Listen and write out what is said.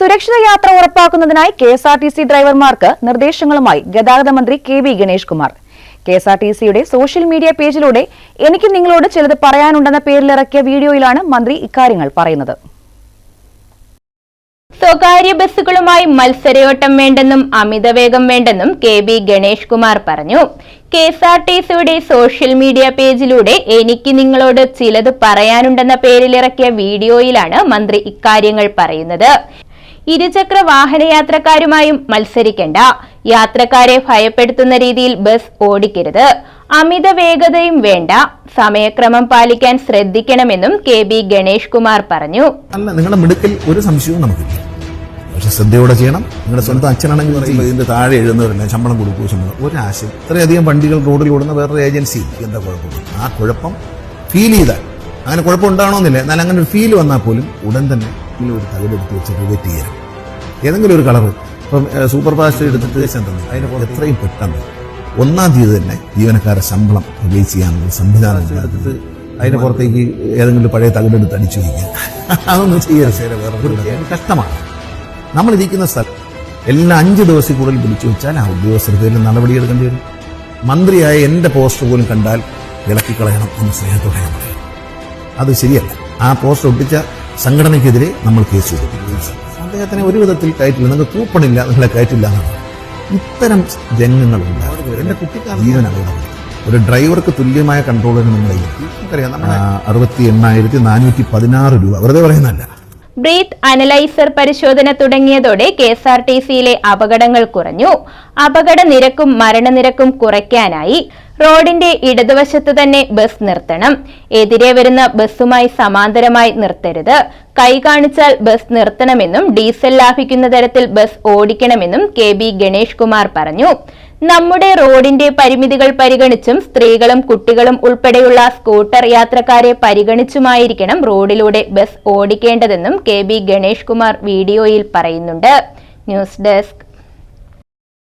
സുരക്ഷിത യാത്ര ഉറപ്പാക്കുന്നതിനായി K S R T C ഡ്രൈവർമാർക്ക് നിർദ്ദേശങ്ങളുമായി ഗതാഗത മന്ത്രി K V Ganesh Kumar K S R T സിയുടെ സോഷ്യൽ മീഡിയ പേജിലൂടെ എനിക്ക് നിങ്ങളോട് ചിലത് പറയാനുണ്ടെന്ന പേരിലിറക്കിയ വീഡിയോയിലാണ് മന്ത്രി ഇക്കാര്യങ്ങൾ പറയുന്നത്. സ്വകാര്യ ബസ്സുകളുമായി മത്സരയോട്ടം വേണ്ടെന്നും അമിതവേഗം വേണ്ടെന്നും കെ ബി ഗണേഷ് കുമാർ പറഞ്ഞു. കെ എസ് ആർ ടി സിയുടെ സോഷ്യൽ മീഡിയ പേജിലൂടെ എനിക്ക് നിങ്ങളോട് ചിലത് പറയാനുണ്ടെന്ന പേരിലിറക്കിയ വീഡിയോയിലാണ് മന്ത്രി ഇക്കാര്യങ്ങൾ പറയുന്നത്. ഇരുചക്ര വാഹനയാത്രക്കാരുമായും മത്സരിക്കേണ്ട. യാത്രക്കാരെ ഭയപ്പെടുത്തുന്ന രീതിയിൽ ബസ് ഓടിക്കരുത്. അമിത വേഗതയും വേണ്ട. സമയക്രമം പാലിക്കാൻ ശ്രദ്ധിക്കണമെന്നും കെ ബി ഗണേഷ് കുമാർ പറഞ്ഞു. അല്ല നിങ്ങളുടെ മിടുക്കിൽ ഒരു സംശയവും നമുക്കില്ല. പക്ഷെ ശ്രദ്ധയോടെ ചെയ്യണം. നിങ്ങളുടെ സ്വന്തം അച്ഛനാണെങ്കിൽ പറയുമ്പോൾ ഇതിന്റെ താഴെ എഴുതുന്നവരല്ല ശമ്പളം കൊടുക്കൂ ശമ്പളം? ഒരാശയം. ഇത്രയധികം വണ്ടികൾ റോഡിൽ ഓടുന്ന വേറൊരു ഏജൻസി എന്താ കുഴപ്പം? ആ കുഴപ്പം ഫീൽ ചെയ്താൽ. അങ്ങനെ കുഴപ്പം ഉണ്ടാണോന്നില്ല എന്നാൽ അങ്ങനെ ഒരു ഫീൽ വന്നാൽ പോലും ഉടൻ തന്നെ ഇതിൽ ഒരു തകടെടുത്ത് വെച്ച് റിവേറ്റ് ചെയ്യണം. ഏതെങ്കിലും ഒരു കളർ ഇപ്പം സൂപ്പർ ഫാസ്റ്റ് എടുത്തിട്ട് അതിന് പുറത്ത്? എത്രയും പെട്ടെന്ന് ഒന്നാം തീയതി തന്നെ ജീവനക്കാരുടെ ശമ്പളം റിലീസ് ചെയ്യാനുള്ള സംവിധാനം എടുത്തിട്ട് അതിന് പുറത്തേക്ക് ഏതെങ്കിലും പഴയ തകിടെടുത്ത് അടിച്ചു വയ്ക്കുക അതൊന്നും ചെയ്യരുത്. വേറെ കഷ്ടമാണ്. നമ്മളിരിക്കുന്ന സ്ഥലം എല്ലാ അഞ്ച് ദിവസം കൂടുതൽ വിളിച്ചു വെച്ചാൽ ആ ഉദ്യോഗസ്ഥർക്കെതിരെ നടപടിയെടുക്കേണ്ടി വരും. മന്ത്രിയായ എന്റെ പോസ്റ്റർ പോലും കണ്ടാൽ ഇളക്കിക്കളയണം എന്ന് സ്നേഹത്തോടെ ഞാൻ പറയും അത് ശരിയല്ല. ആ പോസ്റ്റർ ഒട്ടിച്ച സംഘടനയ്ക്കെതിരെ നമ്മൾ കേസ് കൊടുക്കും അദ്ദേഹത്തിന് ഒരു വിധത്തിൽ കയറ്റില്ല നിങ്ങൾക്ക് കൂപ്പണില്ല നിങ്ങളെ കയറ്റില്ല എന്നാണ്. ഇത്തരം ജനങ്ങളുണ്ട് എന്റെ കുട്ടിക്കാലം. ജീവൻ അപകടം ഒരു ഡ്രൈവർക്ക് തുല്യമായ കൺട്രോളിന് നമുക്കറിയാം നമ്മുടെ അറുപത്തി എണ്ണായിരത്തി നാനൂറ്റി പതിനാറ് രൂപ. വെറുതെ പറയുന്നതല്ല. ബ്രീത്ത് അനലൈസർ പരിശോധന തുടങ്ങിയതോടെ കെ എസ് ആർ ടി സിയിലെ അപകടങ്ങൾ കുറഞ്ഞു. അപകട നിരക്കും മരണനിരക്കും കുറയ്ക്കാനായി റോഡിന്റെ ഇടതുവശത്ത് തന്നെ ബസ് നിർത്തണം. എതിരെ വരുന്ന ബസ്സുമായി സമാന്തരമായി നിർത്തരുത്. കൈ കാണിച്ചാൽ ബസ് നിർത്തണമെന്നും ഡീസൽ ലാഭിക്കുന്ന തരത്തിൽ ബസ് ഓടിക്കണമെന്നും കെ ബി ഗണേഷ് കുമാർ പറഞ്ഞു. നമ്മുടെ റോഡിന്റെ പരിമിതികൾ പരിഗണിച്ചും സ്ത്രീകളും കുട്ടികളും ഉൾപ്പെടെയുള്ള സ്കൂട്ടർ യാത്രക്കാരെ പരിഗണിച്ചുമായിരിക്കണം റോഡിലൂടെ ബസ് ഓടിക്കേണ്ടതെന്നും കെ ബി ഗണേഷ് കുമാർ വീഡിയോയിൽ പറയുന്നുണ്ട്. News desk